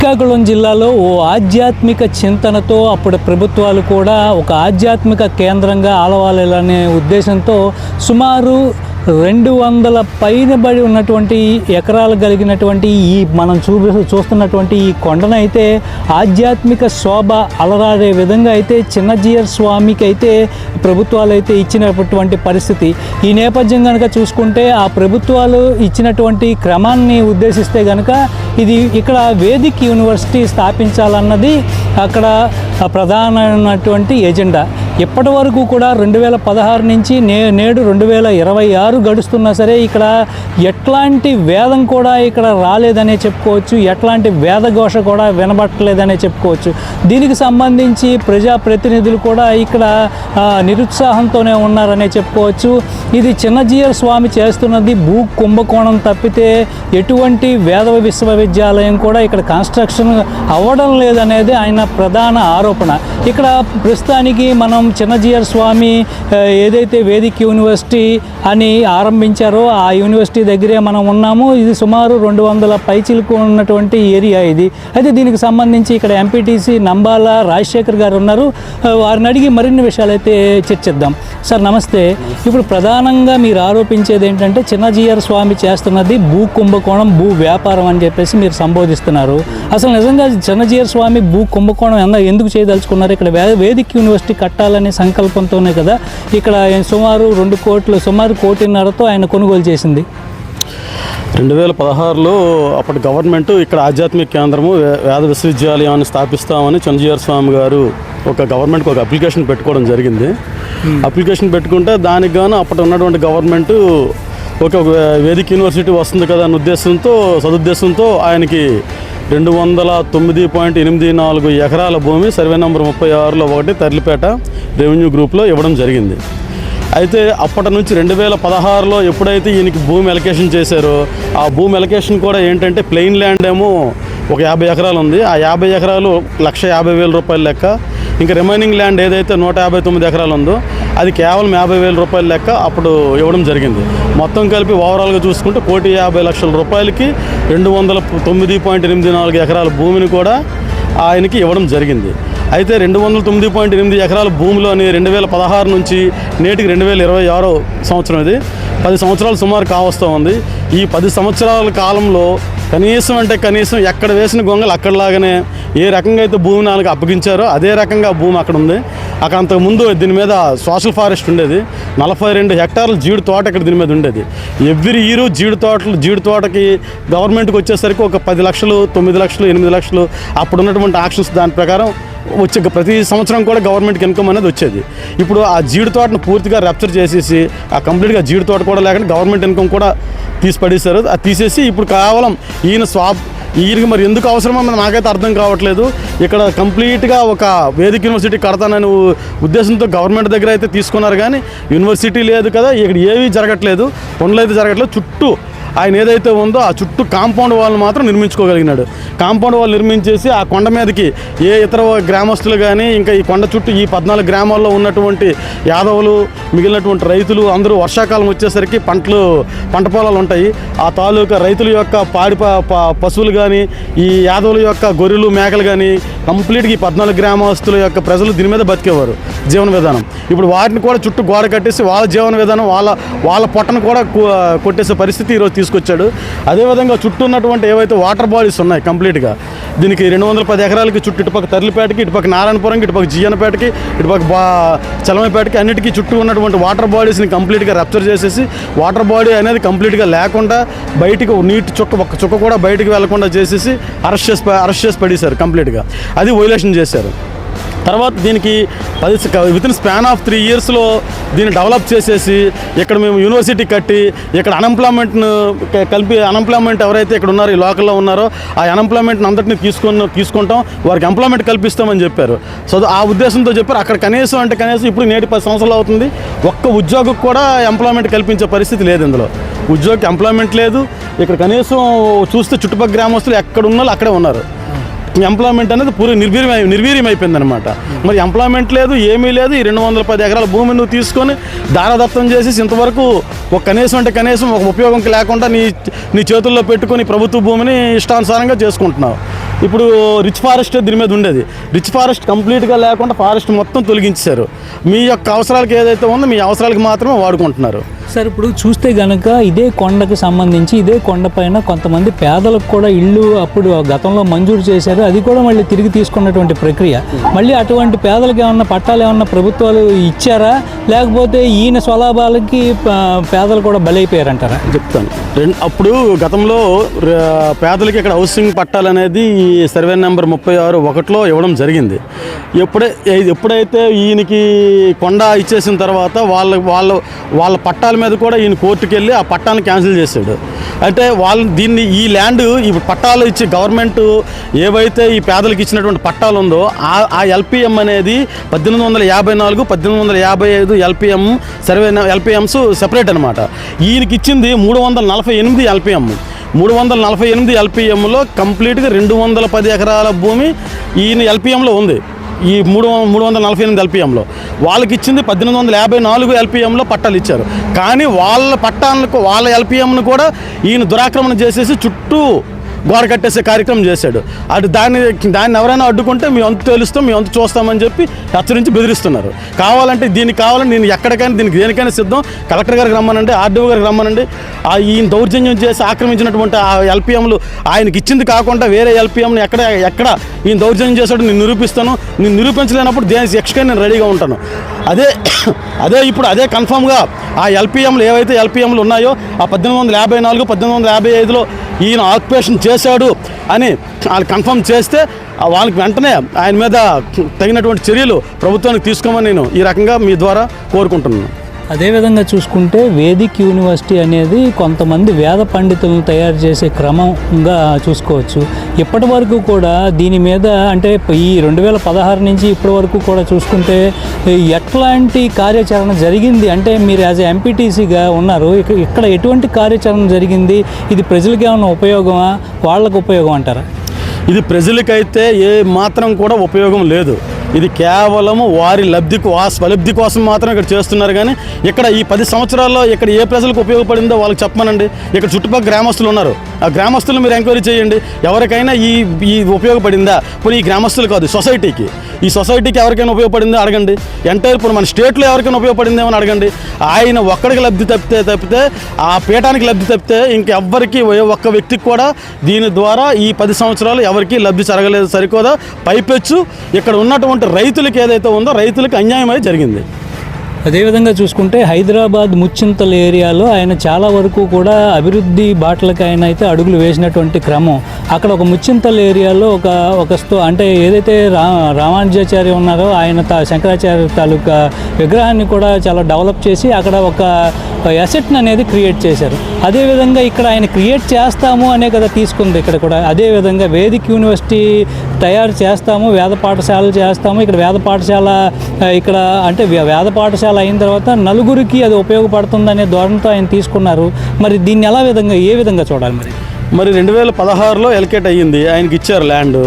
శ్రీకాకుళం జిల్లాలో ఓ ఆధ్యాత్మిక చింతనతో అప్పుడు ప్రభుత్వాలు కూడా ఒక ఆధ్యాత్మిక కేంద్రంగా ఆలవాలనే ఉద్దేశంతో సుమారు రెండు వందల పైన బడి ఉన్నటువంటి ఎకరాలు కలిగినటువంటి ఈ మనం చూ చూస్తున్నటువంటి ఈ కొండనైతే ఆధ్యాత్మిక శోభ అలరాడే విధంగా అయితే చిన్నజీయర్ స్వామికి అయితే ప్రభుత్వాలు అయితే ఇచ్చినటువంటి పరిస్థితి. ఈ నేపథ్యం కనుక చూసుకుంటే ఆ ప్రభుత్వాలు ఇచ్చినటువంటి క్రమాన్ని ఉద్దేశిస్తే కనుక ఇది ఇక్కడ వేదిక్ యూనివర్సిటీ స్థాపించాలన్నది అక్కడ ప్రధానమైనటువంటి ఎజెండా. ఇప్పటి వరకు కూడా రెండు వేల పదహారు నుంచి నే నేడు రెండు వేల ఇరవై ఆరు గడుస్తున్నా సరే ఇక్కడ ఎట్లాంటి వేదం కూడా ఇక్కడ రాలేదనే చెప్పుకోవచ్చు ఎట్లాంటి వేదఘోష కూడా వినబట్టలేదనే చెప్పుకోవచ్చు. దీనికి సంబంధించి ప్రజాప్రతినిధులు కూడా ఇక్కడ నిరుత్సాహంతోనే ఉన్నారనే చెప్పుకోవచ్చు. ఇది చిన్నజీయర్ స్వామి చేస్తున్నది భూ కుంభకోణం తప్పితే ఎటువంటి వేద విశ్వవిద్యాలయం కూడా ఇక్కడ కన్స్ట్రక్షన్ అవ్వడం లేదనేది ఆయన ప్రధాన ఆరోపణ. ఇక్కడ ప్రస్తుతానికి మనం చిన్నజీయర్ స్వామి ఏదైతే వేదిక్ యూనివర్సిటీ అని ఆరంభించారో ఆ యూనివర్సిటీ దగ్గరే మనం ఉన్నాము. ఇది సుమారు రెండు వందల పైచిలకు ఉన్నటువంటి ఏరియా ఇది. అయితే దీనికి సంబంధించి ఇక్కడ ఎంపీటీసీ నంబాల రాజశేఖర్ గారు ఉన్నారు. వారిని అడిగి మరిన్ని విషయాలు అయితే చర్చిద్దాం సార్ నమస్తే. ఇప్పుడు ప్రధానంగా మీరు ఆరోపించేది ఏంటంటే చిన్నజీయర్ స్వామి చేస్తున్నది భూ కుంభకోణం భూ వ్యాపారం అని చెప్పేసి మీరు సంబోధిస్తున్నారు. అసలు నిజంగా చిన్నజీయర్ స్వామి భూ కుంభకోణం ఎందుకు చేయదలుచుకున్నారు? ఇక్కడ వేదిక్ యూనివర్సిటీ కట్టాలనే సంకల్పంతోనే కదా ఇక్కడ సుమారు రెండు కోట్లు సుమారు కోటిన్నరతో ఆయన కొనుగోలు చేసింది. రెండు వేల పదహారులో అప్పటి గవర్నమెంట్ ఇక్కడ ఆధ్యాత్మిక కేంద్రము వేద విశ్వవిద్యాలయాన్ని స్థాపిస్తామని చంద్రజీఆర్ స్వామి గారు ఒక గవర్నమెంట్కి ఒక అప్లికేషన్ పెట్టుకోవడం జరిగింది. అప్లికేషన్ పెట్టుకుంటే దానికి గాను అప్పటి ఉన్నటువంటి గవర్నమెంట్ ఒక ఒక వేదిక యూనివర్సిటీ వస్తుంది కదా అన్న ఉద్దేశంతో సదుద్దేశంతో ఆయనకి రెండు వందల తొమ్మిది పాయింట్ ఎనిమిది నాలుగు ఎకరాల భూమి సర్వే నెంబర్ ముప్పై ఆరులో ఒకటి తర్లిపేట రెవెన్యూ గ్రూప్లో ఇవ్వడం జరిగింది. అయితే అప్పటి నుంచి రెండు వేల పదహారులో ఎప్పుడైతే ఈయనకి భూమి ఎలకేషన్ చేశారో ఆ భూమి ఎలకేషన్ కూడా ఏంటంటే ప్లెయిన్ ల్యాండ్ ఏమో ఒక యాభై ఎకరాలు ఉంది. ఆ యాభై ఎకరాలు లక్ష యాభై వేల రూపాయల లెక్క. ఇంకా రిమైనింగ్ ల్యాండ్ ఏదైతే నూట యాభై తొమ్మిది ఎకరాలు ఉందో అది కేవలం యాభై వేల రూపాయల లెక్క అప్పుడు ఇవ్వడం జరిగింది. మొత్తం కలిపి ఓవరాల్గా చూసుకుంటే కోటి యాభై లక్షల రూపాయలకి రెండు వందల తొమ్మిది పాయింట్ ఎనిమిది నాలుగు ఎకరాల భూమిని కూడా ఆయనకి ఇవ్వడం జరిగింది. అయితే రెండు వందల తొమ్మిది పాయింట్ ఎనిమిది ఎకరాల భూమిలోని రెండు వేల పదహారు నుంచి నేటికి రెండు వేల ఇరవై ఆరో సంవత్సరం ఇది. పది సంవత్సరాలు సుమారు కావస్తూ ఉంది. ఈ పది సంవత్సరాల కాలంలో కనీసం అంటే కనీసం ఎక్కడ వేసిన గొంగలు అక్కడలాగానే ఏ రకంగా అయితే భూమి నాలుగు అప్పగించారో అదే రకంగా భూమి అక్కడ ఉంది. అక్కడ అంతకుముందు దీని మీద సోషల్ ఫారెస్ట్ ఉండేది. నలభై రెండు హెక్టార్ల జీడి తోట ఇక్కడ దీని మీద ఉండేది. ఎవ్రీ ఇయర్ జీడి తోటలు జీడి తోటకి గవర్నమెంట్కి వచ్చేసరికి ఒక పది లక్షలు తొమ్మిది లక్షలు ఎనిమిది లక్షలు అప్పుడు ఉన్నటువంటి ఆక్షన్స్ దాని ప్రకారం వచ్చే ప్రతి సంవత్సరం కూడా గవర్నమెంట్కి ఇన్కమ్ అనేది వచ్చేది. ఇప్పుడు ఆ జీడి తోటను పూర్తిగా రప్చర్ చేసేసి ఆ కంప్లీట్గా జీడి తోట కూడా లేకుండా గవర్నమెంట్ ఇన్కమ్ కూడా తీసి పడేశారు. అది తీసేసి ఇప్పుడు కేవలం ఈయన స్వాప్ వీరికి మరి ఎందుకు అవసరమో మరి నాకైతే అర్థం కావట్లేదు. ఇక్కడ కంప్లీట్గా ఒక వేదిక యూనివర్సిటీ కడతానని ఉద్దేశంతో గవర్నమెంట్ దగ్గర అయితే తీసుకున్నారు కానీ యూనివర్సిటీ లేదు కదా ఇక్కడ ఏవి జరగట్లేదు. పనులు అయితే జరగట్లేదు. చుట్టూ ఆయన ఏదైతే ఉందో ఆ చుట్టూ కాంపౌండ్ వాళ్ళు మాత్రం నిర్మించుకోగలిగినాడు. కాంపౌండ్ వాళ్ళు నిర్మించేసి ఆ కొండ మీదకి ఏ ఇతర గ్రామస్తులు కానీ ఇంకా ఈ కొండ చుట్టూ ఈ పద్నాలుగు గ్రామాల్లో ఉన్నటువంటి యాదవులు మిగిలినటువంటి రైతులు అందరూ వర్షాకాలం వచ్చేసరికి పంటలు పంట పొలాలు ఉంటాయి. ఆ తాలూకా రైతుల యొక్క పాడి పశువులు కానీ ఈ యాదవుల యొక్క గొర్రెలు మేకలు కానీ కంప్లీట్గా ఈ పద్నాలుగు గ్రామస్తుల యొక్క ప్రజలు దీని మీద బతికేవారు జీవన విధానం. ఇప్పుడు వాటిని కూడా చుట్టూ గోడ కట్టేసి వాళ్ళ జీవన విధానం వాళ్ళ వాళ్ళ పొట్టను కూడా కొట్టేసే పరిస్థితి ఈరోజు తీసుకొచ్చాడు. అదేవిధంగా చుట్టూ ఉన్నటువంటి ఏవైతే వాటర్ బాడీస్ ఉన్నాయి కంప్లీట్ కంప్లీట్గా. దీనికి రెండు వందల పది ఎకరాలకి చుట్టూ ఇటుపక్క తరలిపేటకి ఇటుపక్క నారాయణపురంకి ఇటుపక్క జియనపేటకి ఇటుపక్క బా చలమపేటకి అన్నిటికీ చుట్టూ ఉన్నటువంటి వాటర్ బాడీస్ని కంప్లీట్గా రప్చర్ చేసేసి వాటర్ బాడీ అనేది కంప్లీట్గా లేకుండా బయటికి నీటి చుక్క ఒక్క చుక్క కూడా బయటికి వెళ్ళకుండా చేసేసి అరెస్ట్ చేసి అరెస్ట్ చేసి పడేశారు కంప్లీట్గా. అది వైలేషన్ చేశారు. తర్వాత దీనికి పది within span of three ఇయర్స్లో దీన్ని డెవలప్ చేసేసి ఇక్కడ మేము యూనివర్సిటీ కట్టి ఇక్కడ అన్ఎంప్లాయ్మెంట్ను కలిపి అన్ఎంప్లాయ్మెంట్ ఎవరైతే ఇక్కడ ఉన్నారో ఈ లోకల్లో ఉన్నారో ఆ అన్ఎంప్లాయ్మెంట్ని అందరినీ తీసుకొని తీసుకుంటాం. వారికి ఎంప్లాయ్మెంట్ కల్పిస్తామని చెప్పారు. సో ఆ ఉద్దేశంతో చెప్పారు. అక్కడ కనీసం అంటే కనీసం ఇప్పుడు నేటి పది సంవత్సరాలు అవుతుంది. ఒక్క ఉద్యోగికి కూడా ఎంప్లాయ్మెంట్ కల్పించే పరిస్థితి లేదు ఇందులో. ఉద్యోగికి ఎంప్లాయ్మెంట్ లేదు. ఇక్కడ కనీసం చూస్తే చుట్టుపక్కల గ్రామస్తులు ఎక్కడ ఉన్నారో అక్కడే ఉన్నారు. ఎంప్లాయ్మెంట్ అనేది పూర్తి నిర్వీర్యం నిర్వీర్యం అయిపోయింది అనమాట మరి ఎంప్లాయ్మెంట్ లేదు ఏమీ లేదు. ఈ రెండు వందల పది ఎకరాల భూమి నువ్వు తీసుకొని దారదత్తం చేసి ఇంతవరకు ఒక కనీసం అంటే కనీసం ఒక ఉపయోగం లేకుండా నీ నీ చేతుల్లో పెట్టుకొని ప్రభుత్వ భూమిని ఇష్టానుసారంగా చేసుకుంటున్నావు. ఇప్పుడు రిచ్ ఫారెస్ట్ దీని మీద ఉండేది. రిచ్ ఫారెస్ట్ కంప్లీట్గా లేకుండా ఫారెస్ట్ మొత్తం తొలగించారు మీ యొక్క అవసరాలకు ఏదైతే ఉందో మీ అవసరాలకు మాత్రమే వాడుకుంటున్నారు. సార్ ఇప్పుడు చూస్తే గనక ఇదే కొండకు సంబంధించి ఇదే కొండపైన కొంతమంది పేదలకు కూడా ఇల్లు అప్పుడు గతంలో మంజూరు చేశారు. అది కూడా మళ్ళీ తిరిగి తీసుకున్నటువంటి ప్రక్రియ. మళ్ళీ అటువంటి పేదలకు ఏమన్నా పట్టాలు ఏమన్నా ప్రభుత్వాలు ఇచ్చారా? లేకపోతే ఈయన స్వలాభాలకి పేదలు కూడా బలైపోయారంటారా? చెప్తాను. రెండు అప్పుడు గతంలో పేదలకి ఇక్కడ హౌసింగ్ పట్టాలనేది అనేది సర్వే నెంబర్ ముప్పై ఆరు ఒకటిలో ఇవ్వడం జరిగింది. ఎప్పుడే ఎప్పుడైతే ఈయనకి కొండ ఇచ్చేసిన తర్వాత వాళ్ళ వాళ్ళ వాళ్ళ పట్టాలు మీద కూడా ఈయన కోర్టుకు వెళ్ళి ఆ పట్టాన్ని క్యాన్సిల్ చేశాడు. అంటే వాళ్ళు దీన్ని ఈ ల్యాండ్ ఈ పట్టాలు ఇచ్చి గవర్నమెంట్ ఏవైతే ఈ పేదలకు ఇచ్చినటువంటి పట్టాలు ఉందో ఆ ఎల్పిఎం అనేది పద్దెనిమిది వందల యాభై నాలుగు పద్దెనిమిది వందల యాభై ఐదు ఎల్పిఎం సర్వే ఎల్పిఎంస్ సెపరేట్ అనమాట ఈయనకి ఇచ్చింది మూడు వందల నలభై ఎనిమిది ఎల్పిఎం. మూడు వందల నలభై ఎనిమిది ఎల్పిఎంలో కంప్లీట్గా రెండు వందల పది ఎకరాల భూమి ఈయన ఎల్పిఎంలో ఉంది. ఈ మూడు మూడు వందల నలభై ఎనిమిది ఎల్పిఎంలో. వాళ్ళకి ఇచ్చింది పద్దెనిమిది వందల యాభై నాలుగు ఎల్పిఎంలో పట్టాలు ఇచ్చారు కానీ వాళ్ళ పట్టాలకు వాళ్ళ ఎల్పిఎంను కూడా ఈయన దురాక్రమణ చేసేసి చుట్టూ గోడ కట్టేసే కార్యక్రమం చేశాడు. అటు దాన్ని దాన్ని ఎవరైనా అడ్డుకుంటే మీ అంత తెలుస్తాం మేము అంత చూస్తామని చెప్పి హెచ్చరించి బెదిరిస్తున్నారు. కావాలంటే దీనికి కావాలంటే నేను ఎక్కడికైనా దీనికి దేనికైనా సిద్ధం. కలెక్టర్ గారికి రమ్మనండి ఆర్డీఓ గారికి రమ్మనండి. ఈయన దౌర్జన్యం చేసి ఆక్రమించినటువంటి ఆ ఎల్పిఎంలు ఆయనకి ఇచ్చింది కాకుండా వేరే ఎల్పిఎంని ఎక్కడ ఎక్కడ ఈయన దౌర్జన్యం చేశాడు నేను నిరూపిస్తాను. నేను నిరూపించలేనప్పుడు దేని శిక్షగా నేను రెడీగా ఉంటాను. అదే అదే ఇప్పుడు అదే కన్ఫామ్గా ఆ ఎల్పిఎంలు ఏవైతే ఎల్పిఎంలు ఉన్నాయో ఆ పద్దెనిమిది వందల యాభై నాలుగు పద్దెనిమిది వందల యాభై ఐదులో ఈయన ఆక్యుపేషన్ చేశాడు అని వాళ్ళు కన్ఫర్మ్ చేస్తే వాళ్ళకి వెంటనే ఆయన మీద తగినటువంటి చర్యలు ప్రభుత్వానికి తీసుకోమని నేను ఈ రకంగా మీ ద్వారా కోరుకుంటున్నాను. అదేవిధంగా చూసుకుంటే వేదిక్ యూనివర్సిటీ అనేది కొంతమంది వేద పండితులను తయారు చేసే క్రమంగా చూసుకోవచ్చు. ఇప్పటి వరకు కూడా దీని మీద అంటే ఈ రెండు వేల పదహారు నుంచి ఇప్పటి వరకు కూడా చూసుకుంటే ఎట్లాంటి కార్యాచరణ జరిగింది? అంటే మీరు యాజ్ ఎంపీటీసీగా ఉన్నారు ఇక్కడ ఎటువంటి కార్యాచరణ జరిగింది? ఇది ప్రజలకి ఏమైనా ఉపయోగమా? వాళ్ళకు ఉపయోగం అంటారా? ఇది ప్రజలకైతే ఏ మాత్రం కూడా ఉపయోగం లేదు. ఇది కేవలము వారి లబ్ధి ఆ స్వలబ్ధి కోసం మాత్రం ఇక్కడ చేస్తున్నారు కానీ ఇక్కడ ఈ పది సంవత్సరాల్లో ఇక్కడ ఏ ప్రజలకు ఉపయోగపడిందో వాళ్ళకి చెప్పమనండి. ఇక్కడ చుట్టుపక్కల గ్రామస్తులు ఉన్నారు. ఆ గ్రామస్తులు మీరు ఎంక్వైరీ చేయండి. ఎవరికైనా ఈ ఈ ఉపయోగపడిందా? పోనీ ఈ గ్రామస్తులు కాదు సొసైటీకి. ఈ సొసైటీకి ఎవరికైనా ఉపయోగపడిందో అడగండి. ఎంటైర్ ఇప్పుడు మన స్టేట్లో ఎవరికైనా ఉపయోగపడిందేమో అని అడగండి. ఆయన ఒక్కడికి లబ్ధి తప్పితే తప్పితే ఆ పీఠానికి లబ్ధి తప్పితే ఇంకెవ్వరికి ఒక్క వ్యక్తికి కూడా దీని ద్వారా ఈ పది సంవత్సరాలు ఎవరికి లబ్ధి జరగలేదు సరికోదా పైపెచ్చు. ఇక్కడ ఉన్నటువంటి రైతులకి ఏదైతే ఉందో రైతులకు అన్యాయం జరిగింది. అదేవిధంగా చూసుకుంటే హైదరాబాద్ ముచ్చింతల ఏరియాలో ఆయన చాలా వరకు కూడా అభివృద్ధి బాటలకు ఆయన అయితే అడుగులు వేసినటువంటి క్రమం. అక్కడ ఒక ముచ్చింతల ఏరియాలో ఒక ఒక స్తో అంటే ఏదైతే రా రామానుజాచార్య ఉన్నారో ఆయన తా శంకరాచార్య తాలూకా విగ్రహాన్ని కూడా చాలా డెవలప్ చేసి అక్కడ ఒక ఎసెట్ని అనేది క్రియేట్ చేశారు. అదేవిధంగా ఇక్కడ ఆయన క్రియేట్ చేస్తాము అనే కదా తీసుకుంది ఇక్కడ కూడా. అదేవిధంగా వేదిక్ యూనివర్సిటీ తయారు చేస్తాము వేద పాఠశాలలు చేస్తాము. ఇక్కడ వేద పాఠశాల ఇక్కడ అంటే వేద పాఠశాల అయిన తర్వాత నలుగురికి అది ఉపయోగపడుతుందనే ధోరణితో ఆయన తీసుకున్నారు. మరి దీన్ని ఎలా విధంగా ఏ విధంగా చూడాలి మరి? మరి రెండు వేల పదహారులో ఎలకేట్ అయ్యింది. ఆయనకి ఇచ్చారు ల్యాండ్.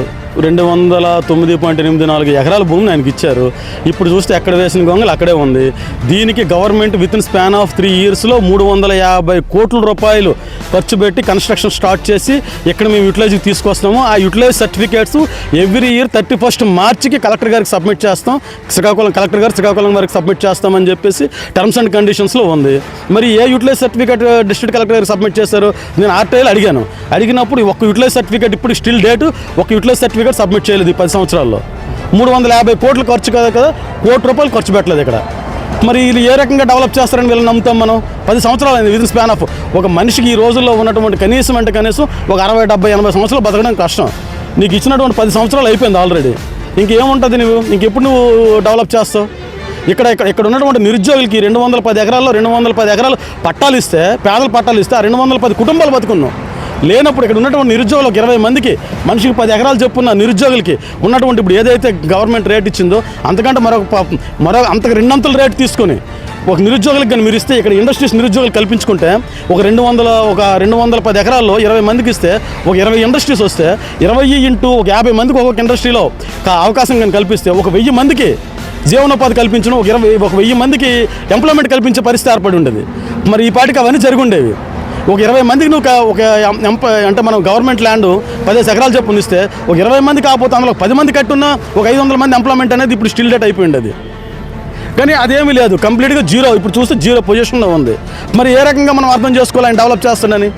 రెండు వందల తొమ్మిది పాయింట్ ఎనిమిది నాలుగు ఎకరాల భూమిని ఆయనకి ఇచ్చారు. ఇప్పుడు చూస్తే ఎక్కడ వేసిన గొంగలు అక్కడే ఉంది. దీనికి government within span of three ఇయర్స్లో మూడు వందల యాభై కోట్ల రూపాయలు ఖర్చు పెట్టి కన్స్ట్రక్షన్ స్టార్ట్ చేసి ఇక్కడ మేము యూటిలైజ్ తీసుకొస్తున్నాము. ఆ utilize certificates every year thirty first మార్చికి collector గారికి సబ్మిట్ చేస్తాం. శ్రీకాకుళం కలెక్టర్ గారు శ్రీకాకుళం వారికి సబ్మిట్ చేస్తామని చెప్పేసి టర్మ్స్ అండ్ కండిషన్స్లో ఉంది. మరి ఏ యూటిలైజ్ సర్టిఫికేట్ డిస్ట్రిక్ట్ కలెక్టర్ గారికి సబ్మిట్ చేశారు? నేను ఆర్టీఐలో అడిగాను. అడిగినప్పుడు ఒక యూటిలైజ్ సర్టిఫికేట్ ఇప్పుడు స్టిల్ డేట్ ఒక యూటిలైజ్ సర్టిఫికేట్ సబ్మిట్ చేయలేదు ఈ పది సంవత్సరాల్లో. మూడు వందల యాభై కోట్లు ఖర్చు కదా కదా కోటి రూపాయలు ఖర్చు పెట్టలేదు ఇక్కడ. మరి వీళ్ళు ఏ రకంగా డెవలప్ చేస్తారని వీళ్ళని నమ్ముతాం మనం? పది సంవత్సరాలు అయింది విదిన్ స్పాన్ ఆఫ్ ఒక మనిషికి ఈ రోజుల్లో ఉన్నటువంటి కనీసం అంటే కనీసం ఒక అరవై డెబ్బై ఎనభై సంవత్సరాలు బతకడం కష్టం. నీకు ఇచ్చినటువంటి పది సంవత్సరాలు అయిపోయింది ఆల్రెడీ ఇంకేముంటుంది నువ్వు ఇంకెప్పుడు నువ్వు డెవలప్ చేస్తావు? ఇక్కడ ఇక్కడ ఇక్కడ ఉన్నటువంటి నిరుద్యోగులకి రెండు వందల పది ఎకరాల్లో రెండు వందల పది ఎకరాలు పట్టాలు ఇస్తే పేదల పట్టాలు ఇస్తే ఆ రెండు వందల పది కుటుంబాలు బతుకున్నాం. లేనప్పుడు ఇక్కడ ఉన్నటువంటి నిరుద్యోగులకు ఇరవై మందికి మనిషికి పది ఎకరాలు చెప్పున్న నిరుద్యోగులకి ఉన్నటువంటి ఇప్పుడు ఏదైతే గవర్నమెంట్ రేట్ ఇచ్చిందో అంతకంటే మరొక మరొక అంతకు రెండంతల రేట్ తీసుకొని ఒక నిరుద్యోగులకు కానీ మీరు ఇస్తే ఇక్కడ ఇండస్ట్రీస్ నిరుద్యోగులు కల్పించుకుంటే ఒక రెండు వందల ఒక రెండు వందల పది ఎకరాల్లో ఇరవై మందికి ఇస్తే ఒక ఇరవై ఇండస్ట్రీస్ వస్తే ఇరవై ఇంటూ ఒక యాభై మందికి ఒక్కొక్క ఇండస్ట్రీలో అవకాశం కానీ కల్పిస్తే ఒక వెయ్యి మందికి జీవనోపాధి కల్పించడం ఒక ఇరవై ఒక వెయ్యి మందికి ఎంప్లాయ్మెంట్ కల్పించే పరిస్థితి ఏర్పడి ఉండేది. మరి ఈ పాటికి అవన్నీ జరుగుండేవి ఉండేవి. ఒక ఇరవై మందికి నువ్వు ఒక- ఒక ఎంప అంటే మనం గవర్నమెంట్ ల్యాండ్ పదిహేను ఎకరాలు చెప్పు ఇస్తే ఒక ఇరవై మంది కాకపోతే అందులో పది మంది కట్టున్నా ఒక ఐదు వందల మంది ఎంప్లాయ్మెంట్ అనేది ఇప్పుడు స్టిల్ డేట్ అయిపోయింది అది కానీ అదేమీ లేదు కంప్లీట్గా జీరో ఇప్పుడు చూస్తే జీరో పొజిషన్లో ఉంది. మరి ఏ రకంగా మనం అర్థం చేసుకోవాలని డెవలప్ చేస్తానని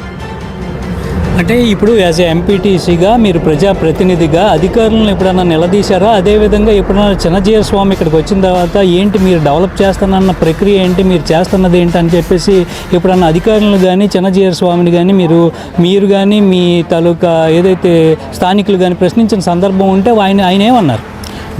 అంటే ఇప్పుడు యాజ్ ఏ ఎంపీటీసీగా మీరు ప్రజాప్రతినిధిగా అధికారులను ఎప్పుడన్నా నిలదీశారా? అదేవిధంగా ఎప్పుడన్నా చిన్నజీయ స్వామి ఇక్కడికి వచ్చిన తర్వాత ఏంటి మీరు డెవలప్ చేస్తానన్న ప్రక్రియ ఏంటి? మీరు చేస్తున్నది ఏంటి అని చెప్పేసి ఎప్పుడన్నా అధికారులను కానీ చిన్నజీయ స్వామిని కానీ మీరు మీరు కానీ మీ తాలూకా ఏదైతే స్థానికులు కానీ ప్రశ్నించిన సందర్భం ఉంటే ఆయన ఆయన ఏమన్నారు?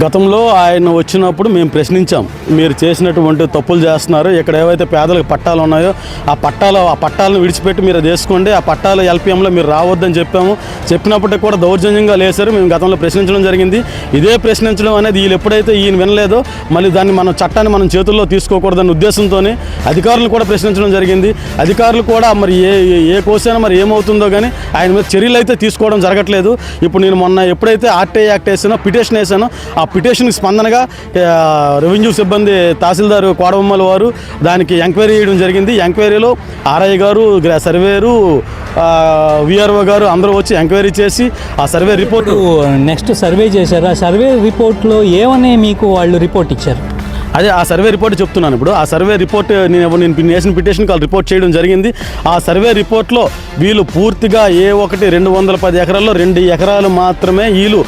గతంలో ఆయన వచ్చినప్పుడు మేము ప్రశ్నించాం మీరు చేసినటువంటి తప్పులు చేస్తున్నారు ఇక్కడ ఏవైతే పేదలకు పట్టాలు ఉన్నాయో ఆ పట్టాలు ఆ పట్టాలను విడిచిపెట్టి మీరు అది వేసుకోండి ఆ పట్టాలు ఎల్పిఎంలో మీరు రావద్దని చెప్పాము. చెప్పినప్పటికీ కూడా దౌర్జన్యంగా లేశారు మేము గతంలో ప్రశ్నించడం జరిగింది. ఇదే ప్రశ్నించడం అనేది వీళ్ళు ఎప్పుడైతే ఈయన వినలేదో మళ్ళీ దాన్ని మనం చట్టాన్ని మనం చేతుల్లో తీసుకోకూడదన్న ఉద్దేశంతోనే అధికారులు కూడా ప్రశ్నించడం జరిగింది. అధికారులు కూడా మరి ఏ ఏ- ఏ కోసైనా మరి ఏమవుతుందో కానీ ఆయన మీద చర్యలు అయితే తీసుకోవడం జరగట్లేదు. ఇప్పుడు నేను మొన్న ఎప్పుడైతే ఆర్టీఐ యాక్ట్ వేసానో పిటిషన్ వేసానో ఆ పిటిషన్కి స్పందనగా రెవెన్యూ సిబ్బంది తహసీల్దారు కోడబొమ్మల వారు దానికి ఎంక్వైరీ చేయడం జరిగింది. ఎంక్వైరీలో ఆర్ఐ గారు సర్వేరు విఆర్ఓ గారు అందరూ వచ్చి ఎంక్వైరీ చేసి ఆ సర్వే రిపోర్ట్ నెక్స్ట్ సర్వే చేశారు. ఆ సర్వే రిపోర్ట్లో ఏమని మీకు వాళ్ళు రిపోర్ట్ ఇచ్చారు? అదే ఆ సర్వే రిపోర్ట్ చెప్తున్నాను ఇప్పుడు. ఆ సర్వే రిపోర్ట్ నేను నేను వేసిన పిటిషన్ కాల్ రిపోర్ట్ చేయడం జరిగింది. ఆ సర్వే రిపోర్ట్లో వీళ్ళు పూర్తిగా ఏ ఒకటి రెండు వందల పది ఎకరాల్లో రెండు ఎకరాలు మాత్రమే వీళ్ళు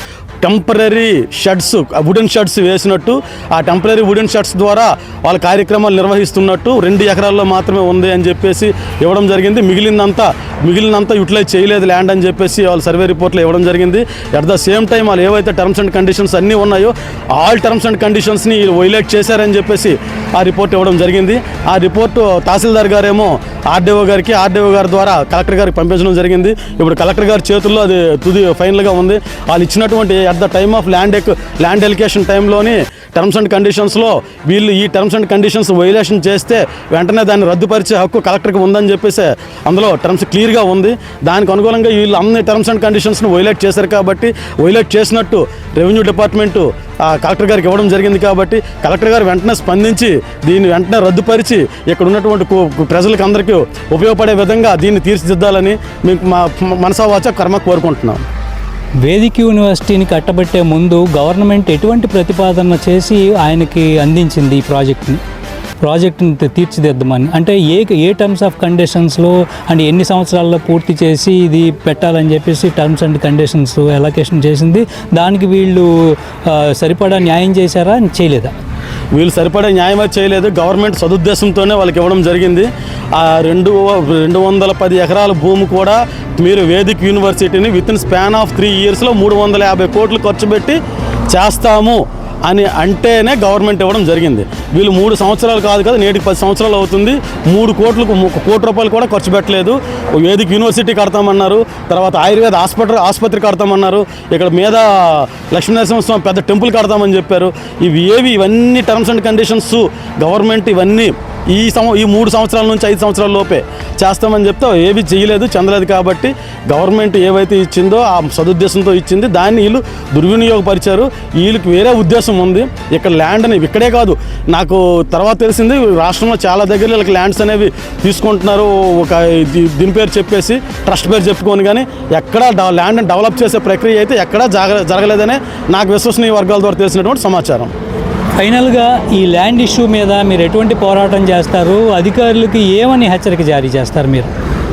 టెంపరీ షర్ట్స్ వుడెన్ షర్ట్స్ వేసినట్టు ఆ టెంపరీ వుడెన్ షర్ట్స్ ద్వారా వాళ్ళ కార్యక్రమాలు నిర్వహిస్తున్నట్టు రెండు ఎకరాల్లో మాత్రమే ఉంది అని చెప్పేసి ఇవ్వడం జరిగింది. మిగిలినంతా మిగిలినంతా యూటిలైజ్ చేయలేదు ల్యాండ్ అని చెప్పేసి వాళ్ళ సర్వే రిపోర్ట్లో ఇవ్వడం జరిగింది. అట్ ద సేమ్ టైం వాళ్ళు ఏవైతే టర్మ్స్ అండ్ కండిషన్స్ అన్నీ ఉన్నాయో ఆల్ టర్మ్స్ అండ్ కండిషన్స్ని వైలేట్ చేశారని చెప్పేసి ఆ రిపోర్ట్ ఇవ్వడం జరిగింది. ఆ రిపోర్టు తహసీల్దార్ గారేమో ఆర్డీఓ గారికి ఆర్డీఓ గారి ద్వారా కలెక్టర్ గారికి పంపించడం జరిగింది. ఇప్పుడు కలెక్టర్ గారి చేతుల్లో అది తుది ఫైనల్గా ఉంది. వాళ్ళు ఇచ్చినటువంటి at the time of land ఎక్ ల్యాండ్ ఎలికేషన్ టైంలోని టర్మ్స్ అండ్ కండిషన్స్లో వీళ్ళు ఈ టర్మ్స్ అండ్ కండిషన్స్ వైలేషన్ చేస్తే వెంటనే దాన్ని రద్దుపరిచే హక్కు కలెక్టర్కి ఉందని చెప్పేసి అందులో టర్మ్స్ క్లియర్గా ఉంది. దానికి అనుగుణంగా వీళ్ళు అన్ని టర్మ్స్ అండ్ కండిషన్స్ను వైలేట్ చేశారు కాబట్టి వైలేట్ చేసినట్టు రెవెన్యూ డిపార్ట్మెంటు కలెక్టర్ గారికి ఇవ్వడం జరిగింది కాబట్టి కలెక్టర్ గారు వెంటనే స్పందించి దీన్ని వెంటనే రద్దుపరిచి ఇక్కడ ఉన్నటువంటి ప్రజలకు అందరికీ ఉపయోగపడే విధంగా దీన్ని తీర్చిదిద్దాలని మీకు మా మనసావాచ కర్మ కోరుకుంటున్నాం. వేదిక యూనివర్సిటీని కట్టబెట్టే ముందు గవర్నమెంట్ ఎటువంటి ప్రతిపాదన చేసి ఆయనకి అందించింది ఈ ప్రాజెక్ట్ని? ప్రాజెక్ట్ని తీర్చిదిద్దామని తీర్చిదిద్దమని. అంటే ఏ ఏ టర్మ్స్ ఆఫ్ కండిషన్స్లో అండ్ ఎన్ని సంవత్సరాల్లో పూర్తి చేసి ఇది పెట్టాలని చెప్పేసి టర్మ్స్ అండ్ కండిషన్స్ ఎలకేషన్ చేసింది? దానికి వీళ్ళు సరిపడా న్యాయం చేశారా? చేయలేదా? వీళ్ళు సరిపడే న్యాయం చేయలేదు. గవర్నమెంట్ సదుద్దేశంతోనే వాళ్ళకి ఇవ్వడం జరిగింది. ఆ రెండు రెండు వందల పది ఎకరాల భూమి కూడా మీరు వేదిక్ యూనివర్సిటీని within span of three ఇయర్స్లో మూడు వందల యాభై కోట్లు ఖర్చు పెట్టి చేస్తాము. అని అంటేనే గవర్నమెంట్ ఇవ్వడం జరిగింది. వీళ్ళు మూడు సంవత్సరాలు కాదు కదా నేటికి పది సంవత్సరాలు అవుతుంది. మూడు కోట్లకు ఒక కోటి రూపాయలు కూడా ఖర్చు పెట్టలేదు. వేదిక యూనివర్సిటీ కడతామన్నారు. తర్వాత ఆయుర్వేద హాస్పిటల్ ఆసుపత్రి కడతామన్నారు. ఇక్కడ మీద లక్ష్మీనరసింహస్వామి పెద్ద టెంపుల్ కడతామని చెప్పారు. ఇవి ఏవి? ఇవన్నీ టర్మ్స్ అండ్ కండిషన్స్. గవర్నమెంట్ ఇవన్నీ ఈ సంవ ఈ మూడు సంవత్సరాల నుంచి ఐదు సంవత్సరాల లోపే చేస్తామని చెప్తే ఏవి చేయలేదు చెందలేదు కాబట్టి గవర్నమెంట్ ఏవైతే ఇచ్చిందో ఆ సదుద్దేశంతో ఇచ్చింది దాన్ని వీళ్ళు దుర్వినియోగపరిచారు. వీళ్ళకి వేరే ఉద్దేశం ఉంది. ఇక్కడ ల్యాండ్ని ఇక్కడే కాదు. నాకు తర్వాత తెలిసింది రాష్ట్రంలో చాలా దగ్గర వీళ్ళకి ల్యాండ్స్ అనేవి తీసుకుంటున్నారు. ఒక దీని పేరు చెప్పేసి ట్రస్ట్ పేరు చెప్పుకొని కానీ ఎక్కడ ల్యాండ్ని డెవలప్ చేసే ప్రక్రియ అయితే ఎక్కడా జరగ జరగలేదనే నాకు విశ్వసనీయ వర్గాల ద్వారా తెలిసినటువంటి సమాచారం. ఫైనల్గా ఈ ల్యాండ్ ఇష్యూ మీద మీరు ఎటువంటి పోరాటం చేస్తారు? అధికారులకి ఏమని హెచ్చరిక జారీ చేస్తారు మీరు?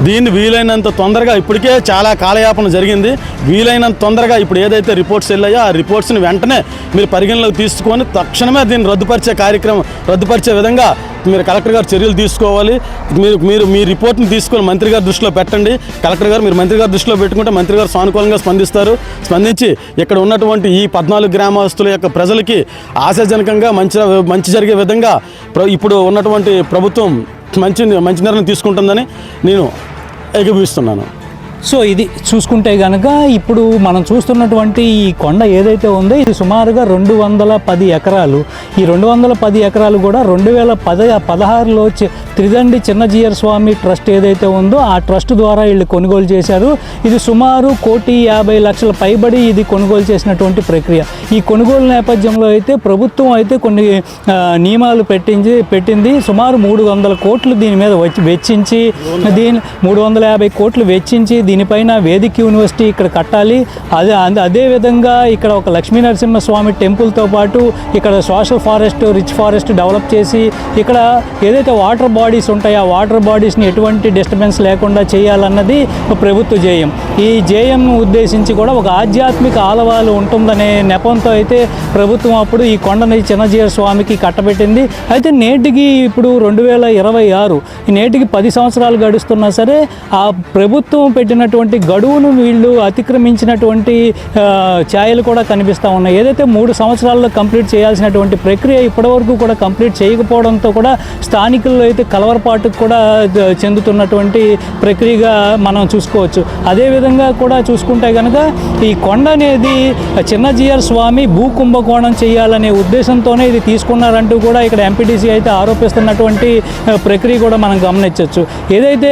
దీన్ని వీలైనంత తొందరగా ఇప్పటికే చాలా కాలయాపన జరిగింది. వీలైనంత తొందరగా ఇప్పుడు ఏదైతే రిపోర్ట్స్ వెళ్ళాయో ఆ రిపోర్ట్స్ని వెంటనే మీరు పరిగణలోకి తీసుకొని తక్షణమే దీన్ని రద్దుపరిచే కార్యక్రమం రద్దుపరిచే విధంగా మీరు కలెక్టర్ గారు చర్యలు తీసుకోవాలి. మీరు మీరు మీ రిపోర్ట్ని తీసుకొని మంత్రి గారి దృష్టిలో పెట్టండి. కలెక్టర్ గారు మీరు మంత్రి గారి దృష్టిలో పెట్టుకుంటే మంత్రి గారు సానుకూలంగా స్పందిస్తారు. స్పందించి ఇక్కడ ఉన్నటువంటి ఈ పద్నాలుగు గ్రామస్తుల యొక్క ప్రజలకి ఆశాజనకంగా మంచి మంచి జరిగే విధంగా ప్ర- ఇప్పుడు ఉన్నటువంటి ప్రభుత్వం మంచి మంచి నిర్ణయం తీసుకుంటుందని నేను ఏకీభవిస్తున్నాను సో ఇది చూసుకుంటే కనుక ఇప్పుడు మనం చూస్తున్నటువంటి ఈ కొండ ఏదైతే ఉందో ఇది సుమారుగా రెండు వందల పది ఎకరాలు. ఈ రెండు వందల పది ఎకరాలు కూడా రెండు వేల పద పదహారులో త్రిదండి చిన్నజీయర్ స్వామి ట్రస్ట్ ఏదైతే ఉందో ఆ ట్రస్ట్ ద్వారా వీళ్ళు కొనుగోలు చేశారు. ఇది సుమారు కోటి యాభై లక్షల పైబడి ఇది కొనుగోలు చేసినటువంటి ప్రక్రియ. ఈ కొనుగోలు నేపథ్యంలో అయితే ప్రభుత్వం అయితే కొన్ని నియమాలు పెట్టించి పెట్టింది. సుమారు మూడు వందల కోట్లు దీని మీద వచ్చి వెచ్చించి దీని మూడు వందల యాభై కోట్లు వెచ్చించి దీనిపైన వేదిక యూనివర్సిటీ ఇక్కడ కట్టాలి. అదే అదే- అదే విధంగా ఇక్కడ ఒక లక్ష్మీ నరసింహస్వామి టెంపుల్తో పాటు ఇక్కడ social forest rich forest develop చేసి ఇక్కడ ఏదైతే వాటర్ బాడీస్ ఉంటాయో ఆ వాటర్ బాడీస్ని ఎటువంటి డిస్టర్బెన్స్ లేకుండా చేయాలన్నది ప్రభుత్వ జేయం ఈ జేయంను ఉద్దేశించి కూడా ఒక ఆధ్యాత్మిక ఆలవాలు ఉంటుందనే నెపంతో అయితే ప్రభుత్వం అప్పుడు ఈ కొండని చిన్నజీవ స్వామికి కట్టబెట్టింది. అయితే నేటికి ఇప్పుడు రెండు వేల ఇరవై ఆరు ఈ నేటికి పది సంవత్సరాలు గడుస్తున్నా సరే ఆ ప్రభుత్వం పెట్టిన పెట్టినటువంటి గడువును వీళ్ళు అతిక్రమించినటువంటి ఛాయలు కూడా కనిపిస్తూ ఉన్నాయి. ఏదైతే మూడు సంవత్సరాల్లో కంప్లీట్ చేయాల్సినటువంటి ప్రక్రియ ఇప్పటివరకు కూడా కంప్లీట్ చేయకపోవడంతో కూడా స్థానికుల్లో అయితే కలవరపాటుకు కూడా చెందుతున్నటువంటి ప్రక్రియగా మనం చూసుకోవచ్చు. అదేవిధంగా కూడా చూసుకుంటే కనుక ఈ కొండ అనేది చిన్నజీఆర్ స్వామి భూ కుంభకోణం చేయాలనే ఉద్దేశంతోనే ఇది తీసుకున్నారంటూ కూడా ఇక్కడ ఎంపీటీసీ అయితే ఆరోపిస్తున్నటువంటి ప్రక్రియ కూడా మనం గమనించవచ్చు. ఏదైతే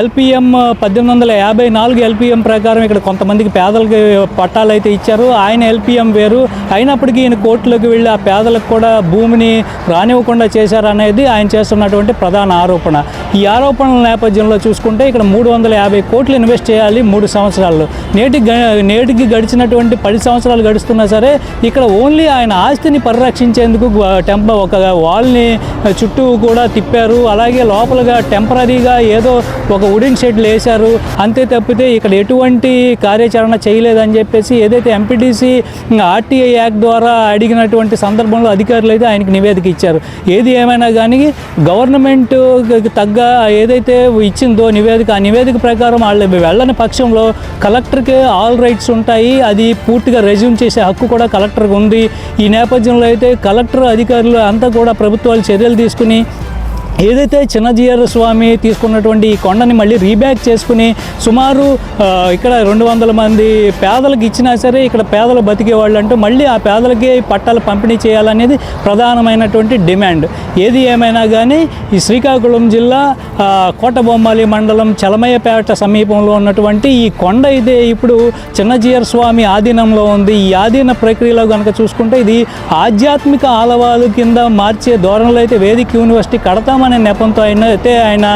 ఎల్పిఎం పద్దెనిమిది వందల యాభై నాలుగు ఎల్పిఎం ప్రకారం ఇక్కడ కొంతమందికి పేదలకి పట్టాలు అయితే ఇచ్చారు. ఆయన ఎల్పిఎం వేరు. అయినప్పటికీ ఈయన కోర్టులోకి వెళ్ళి ఆ పేదలకు కూడా భూమిని రానివ్వకుండా చేశారనేది ఆయన చేస్తున్నటువంటి ప్రధాన ఆరోపణ. ఈ ఆరోపణల నేపథ్యంలో చూసుకుంటే ఇక్కడ మూడు వందల యాభై కోట్లు ఇన్వెస్ట్ చేయాలి మూడు సంవత్సరాల్లో నేటి నేటికి గడిచినటువంటి పది సంవత్సరాలు గడుస్తున్నా సరే ఇక్కడ ఓన్లీ ఆయన ఆస్తిని పరిరక్షించేందుకు టెంప ఒక వాల్ని చుట్టూ కూడా తిప్పారు. అలాగే లోపలగా టెంపరీగా ఏదో ఒక వుడెన్ షెడ్లు వేశారు. అంతే తప్పితే ఇక్కడ ఎటువంటి కార్యాచరణ చేయలేదని చెప్పేసి ఏదైతే ఎంపీటీసీ ఆర్టీఐ యాక్ట్ ద్వారా అడిగినటువంటి సందర్భంలో అధికారులు అయితే ఆయనకి నివేదిక ఇచ్చారు. ఏది ఏమైనా కానీ గవర్నమెంట్ తగ్గ ఏదైతే ఇచ్చిందో నివేదిక ఆ నివేదిక ప్రకారం వాళ్ళు వెళ్ళని పక్షంలో కలెక్టర్కి ఆల్ రైట్స్ ఉంటాయి. అది పూర్తిగా రెజ్యూమ్ చేసే హక్కు కూడా కలెక్టర్కి ఉంది. ఈ నేపథ్యంలో అయితే కలెక్టర్ అధికారులు అంతా కూడా ప్రభుత్వాలు చర్యలు తీసుకుని ఏదైతే చిన్నజీయర్ స్వామి తీసుకున్నటువంటి ఈ కొండని మళ్ళీ రీబ్యాక్ చేసుకుని సుమారు ఇక్కడ రెండు వందల మంది పేదలకు ఇచ్చినా సరే ఇక్కడ పేదలు బతికేవాళ్ళు అంటూ మళ్ళీ ఆ పేదలకి పట్టాలు పంపిణీ చేయాలనేది ప్రధానమైనటువంటి డిమాండ్. ఏది ఏమైనా కానీ ఈ శ్రీకాకుళం జిల్లా కోటబొమ్మాలి మండలం చలమయ్యపేట సమీపంలో ఉన్నటువంటి ఈ కొండ అయితే ఇప్పుడు చిన్నజీయర్ స్వామి ఆధీనంలో ఉంది. ఈ ఆధీన ప్రక్రియలో కనుక చూసుకుంటే ఇది ఆధ్యాత్మిక ఆలవాలు కింద మార్చే ధోరణిలో అయితే వేదిక యూనివర్సిటీ కడతామని నెపంతో ఆయన అయితే ఆయన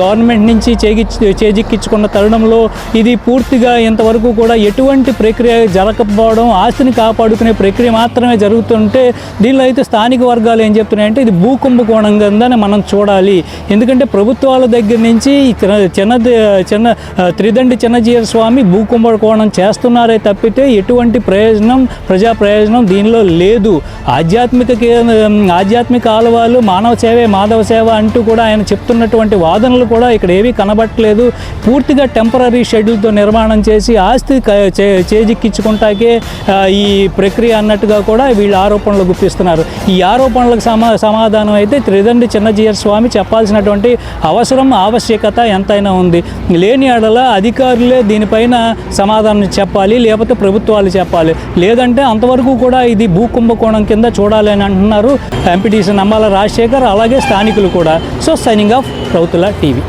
గవర్నమెంట్ నుంచి చేగిచ్చి చేజిక్కించుకున్న తరుణంలో ఇది పూర్తిగా ఇంతవరకు కూడా ఎటువంటి ప్రక్రియ జరగకపోవడం ఆస్తిని కాపాడుకునే ప్రక్రియ మాత్రమే జరుగుతుంటే దీనిలో అయితే స్థానిక వర్గాలు ఏం చెప్తున్నాయంటే ఇది భూకుంభకోణం కిందని మనం చూడాలి. ఎందుకంటే ప్రభుత్వాల దగ్గర నుంచి చిన్న చిన్న త్రిదండి చిన్నజీయర్ స్వామి భూకుంభకోణం చేస్తున్నారే తప్పితే ఎటువంటి ప్రయోజనం ప్రజా ప్రయోజనం దీనిలో లేదు. ఆధ్యాత్మిక ఆధ్యాత్మిక ఆలవాలు మానవ సేవే మాధవ సేవ అంటూ కూడా ఆయన చెప్తున్నటువంటి వాదనలు కూడా ఇక్కడ ఏవీ కనబట్టలేదు. పూర్తిగా టెంపరీ షెడ్యూల్తో నిర్మాణం చేసి ఆస్తి చే- చేజిక్కించుకుంటాకే ఈ ప్రక్రియ అన్నట్టుగా కూడా వీళ్ళు ఆరోపణలు గుప్పిస్తున్నారు. ఈ ఆరోపణలకు సమా సమాధానం అయితే త్రిదండి చిన్నజీయర్ స్వామి చెప్పాల్సినటువంటి అవసరం ఆవశ్యకత ఎంతైనా ఉంది. లేని అడల అధికారులే దీనిపైన సమాధానం చెప్పాలి లేకపోతే ప్రభుత్వాలు చెప్పాలి. లేదంటే అంతవరకు కూడా ఇది భూ కుంభకోణం కింద చూడాలి అని అంటున్నారు ఎంపీటీసీ నమ్మాల రాజశేఖర్ అలాగే స్థానికులు కూడా. So signing off Rautula TV